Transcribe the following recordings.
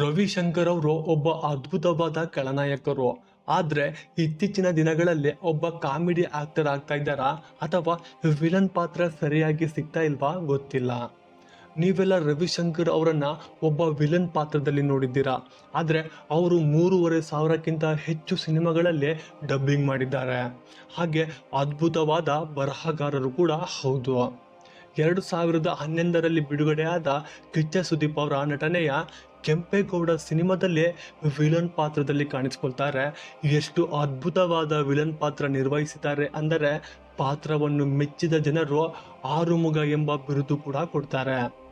ರವಿಶಂಕರ್ ಅವರು ಒಬ್ಬ ಅದ್ಭುತವಾದ ಖಳನಾಯಕರು. ಆದರೆ ಇತ್ತೀಚಿನ ದಿನಗಳಲ್ಲಿ ಒಬ್ಬ ಕಾಮಿಡಿ ಆಕ್ಟರ್ ಆಗ್ತಾ ಇದ್ದಾರಾ ಅಥವಾ ವಿಲನ್ ಪಾತ್ರ ಸರಿಯಾಗಿ ಸಿಗ್ತಾ ಇಲ್ವಾ ಗೊತ್ತಿಲ್ಲ. ನೀವೆಲ್ಲ ರವಿಶಂಕರ್ ಅವರನ್ನು ಒಬ್ಬ ವಿಲನ್ ಪಾತ್ರದಲ್ಲಿ ನೋಡಿದ್ದೀರಾ? ಆದರೆ ಅವರು ಮೂರುವರೆ ಸಾವಿರಕ್ಕಿಂತ ಹೆಚ್ಚು ಸಿನಿಮಾಗಳಲ್ಲಿ ಡಬ್ಬಿಂಗ್ ಮಾಡಿದ್ದಾರೆ. ಹಾಗೆ ಅದ್ಭುತವಾದ ಬರಹಗಾರರು ಕೂಡ ಹೌದು. ಎರಡು ಸಾವಿರದ ಹನ್ನೊಂದರಲ್ಲಿ ಬಿಡುಗಡೆಯಾದ ಕಿಚ್ಚ ಸುದೀಪ್ ಅವರ ನಟನೆಯ ಕೆಂಪೇಗೌಡ ಸಿನಿಮಾದಲ್ಲೇ ವಿಲನ್ ಪಾತ್ರದಲ್ಲಿ ಕಾಣಿಸ್ಕೊಳ್ತಾರೆ. ಎಷ್ಟು ಅದ್ಭುತವಾದ ವಿಲನ್ ಪಾತ್ರ ನಿರ್ವಹಿಸಿದ್ದಾರೆ ಅಂದರೆ ಪಾತ್ರವನ್ನು ಮೆಚ್ಚಿದ ಜನರು ಆರುಮುಗ ಎಂಬ ಬಿರುದು ಕೂಡ ಕೊಡ್ತಾರೆ.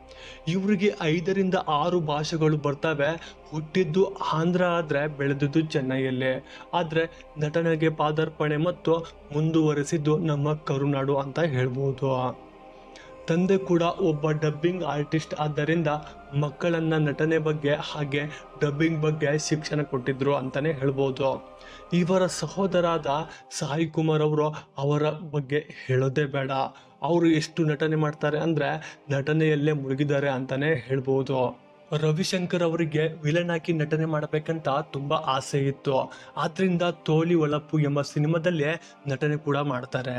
ಇವರಿಗೆ ಐದರಿಂದ ಆರು ಭಾಷೆಗಳು ಬರ್ತವೆ. ಹುಟ್ಟಿದ್ದು ಆಂಧ್ರ ಆದರೆ ಬೆಳೆದಿದ್ದು ಚೆನ್ನೈಯಲ್ಲಿ. ಆದರೆ ನಟನೆಗೆ ಪಾದಾರ್ಪಣೆ ಮತ್ತು ಮುಂದುವರೆಸಿದ್ದು ನಮ್ಮ ಕರುನಾಡು ಅಂತ ಹೇಳ್ಬೋದು. ತಂದೆ ಕೂಡ ಒಬ್ಬ ಡಬ್ಬಿಂಗ್ ಆರ್ಟಿಸ್ಟ್. ಆದ್ದರಿಂದ ಮಕ್ಕಳನ್ನು ನಟನೆ ಬಗ್ಗೆ ಹಾಗೆ ಡಬ್ಬಿಂಗ್ ಬಗ್ಗೆ ಶಿಕ್ಷಣ ಕೊಟ್ಟಿದ್ರು ಅಂತಲೇ ಹೇಳ್ಬೋದು. ಇವರ ಸಹೋದರಾದ ಸಾಯಿ ಕುಮಾರ್ ಅವರು ಅವರ ಬಗ್ಗೆ ಹೇಳೋದೇ ಬೇಡ. ಅವರು ಎಷ್ಟು ನಟನೆ ಮಾಡ್ತಾರೆ ಅಂದರೆ ನಟನೆಯಲ್ಲೇ ಮುಳುಗಿದ್ದಾರೆ ಅಂತಲೇ ಹೇಳ್ಬೋದು. ರವಿಶಂಕರ್ ಅವರಿಗೆ ವಿಲನ್ ಆಗಿ ನಟನೆ ಮಾಡಬೇಕಂತ ತುಂಬ ಆಸೆ ಇತ್ತು. ಆದ್ರಿಂದ ತೋಲಿ ಒಳಪು ಎಂಬ ಸಿನಿಮಾದಲ್ಲೇ ನಟನೆ ಕೂಡ ಮಾಡ್ತಾರೆ.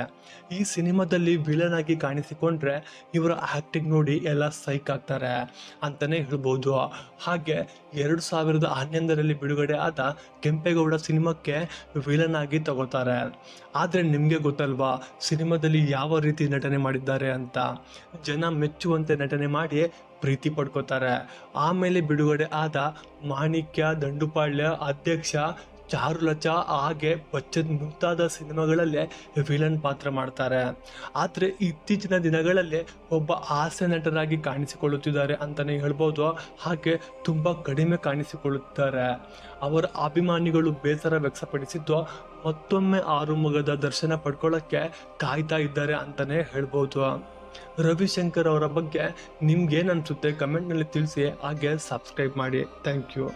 ಈ ಸಿನಿಮಾದಲ್ಲಿ ವಿಲನ್ ಆಗಿ ಕಾಣಿಸಿಕೊಂಡ್ರೆ ಇವರ ಆ್ಯಕ್ಟಿಂಗ್ ನೋಡಿ ಎಲ್ಲ ಸೈಕ್ ಆಗ್ತಾರೆ ಅಂತಲೇ ಹೇಳ್ಬೋದು. ಹಾಗೆ ಎರಡು ಸಾವಿರದ ಹನ್ನೊಂದರಲ್ಲಿ ಬಿಡುಗಡೆ ಆದ ಕೆಂಪೇಗೌಡ ಸಿನಿಮಾಕ್ಕೆ ವಿಲನ್ ಆಗಿ ತಗೋತಾರೆ. ಆದರೆ ನಿಮಗೆ ಗೊತ್ತಲ್ವಾ ಸಿನಿಮಾದಲ್ಲಿ ಯಾವ ರೀತಿ ನಟನೆ ಮಾಡಿದ್ದಾರೆ ಅಂತ? ಜನ ಮೆಚ್ಚುವಂತೆ ನಟನೆ ಮಾಡಿ ಪ್ರೀತಿ ಪಡ್ಕೋತಾರೆ. ಆಮೇಲೆ ಬಿಡುಗಡೆ ಆದ ಮಾಣಿಕ್ಯ ದಂಡುಪಾಳ್ಯ ಅಧ್ಯಕ್ಷ ಚಾರುಲಚ ಹಾಗೆ ಬಚ್ಚನ್ ಮುಂತಾದ ಸಿನಿಮಾಗಳಲ್ಲೇ ವಿಲನ್ ಪಾತ್ರ ಮಾಡ್ತಾರೆ. ಆದರೆ ಇತ್ತೀಚಿನ ದಿನಗಳಲ್ಲಿ ಒಬ್ಬ ಹಾಸ್ಯ ನಟರಾಗಿ ಕಾಣಿಸಿಕೊಳ್ಳುತ್ತಿದ್ದಾರೆ ಅಂತಲೇ ಹೇಳ್ಬೋದು. ಹಾಗೆ ತುಂಬ ಕಡಿಮೆ ಕಾಣಿಸಿಕೊಳ್ಳುತ್ತಾರೆ. ಅವರ ಅಭಿಮಾನಿಗಳು ಬೇಸರ ವ್ಯಕ್ತಪಡಿಸಿದ್ದು ಮತ್ತೊಮ್ಮೆ ಆರುಮುಗದ ದರ್ಶನ ಪಡ್ಕೊಳ್ಳೋಕ್ಕೆ ಕಾಯ್ತಾ ಇದ್ದಾರೆ ಅಂತಲೇ ಹೇಳ್ಬೋದು. ರವಿಶಂಕರ್ ಅವರ ಬಗ್ಗೆ ನಿಮ್ಗೇನು ಅನಿಸುತ್ತೆ? ಕಮೆಂಟ್ನಲ್ಲಿ ತಿಳಿಸಿ ಹಾಗೆ ಸಬ್ಸ್ಕ್ರೈಬ್ ಮಾಡಿ. Thank you